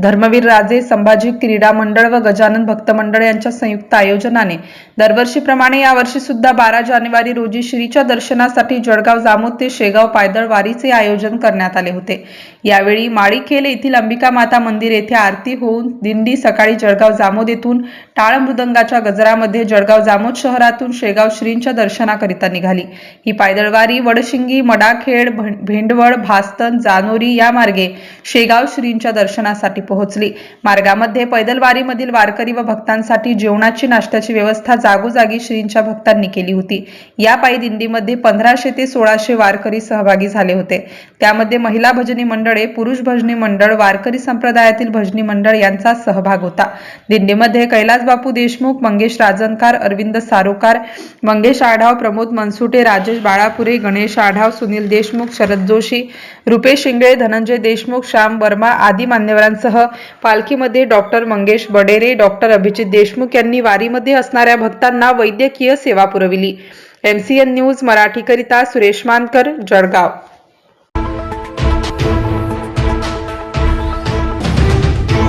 धर्मवीर राजे संभाजी क्रीडा मंडळ व गजानन भक्त मंडळ यांच्या संयुक्त आयोजनाने दरवर्षीप्रमाणे यावर्षी सुद्धा बारा जानेवारी रोजी श्रीच्या दर्शनासाठी जळगाव जामोद ते शेगाव पायदळ वारीचे आयोजन करण्यात आले होते. यावेळी माळीखेल येथील अंबिका माता मंदिर येथे आरती होऊन दिंडी सकाळी जळगाव जामोद येथून टाळ मृदंगाच्या गजरामध्ये जळगाव जामोद शहरातून शेगाव श्रींच्या दर्शनाकरिता निघाली. ही पायदळवारी वडशिंगी मडाखेड भेंडवळ भास्तन जानोरी या मार्गे शेगाव श्रींच्या दर्शनासाठी पोहोचली. मार्गामध्ये पैदलवारीमधील वारकरी व भक्तांसाठी जेवणाची नाश्त्याची व्यवस्था जागोजागी श्रींच्या भक्तांनी केली होती. या पायी दिंडीमध्ये पंधराशे ते सोळाशे वारकरी सहभागी झाले होते. त्यामध्ये महिला भजनी मंडळे पुरुष भजनी मंडळ वारकरी संप्रदायातील भजनी मंडळ यांचा सहभाग होता. दिंडीमध्ये कैलास बापू देशमुख मंगेश राजनकार अरविंद सारोकार मंगेश आढाव प्रमोद मनसुटे राजेश बाळापुरे गणेश आढाव सुनील देशमुख शरद जोशी रुपेश शिंगळे धनंजय देशमुख श्याम वर्मा आदी मान्यवरांसह पालखीमध्ये डॉक्टर मंगेश बडेरे डॉक्टर अभिजित देशमुख यांनी वारीमध्ये असणाऱ्या भक्तांना वैद्यकीय सेवा पुरविली. एमसीएन न्यूज मराठीकरिता सुरेश मानकर जळगाव.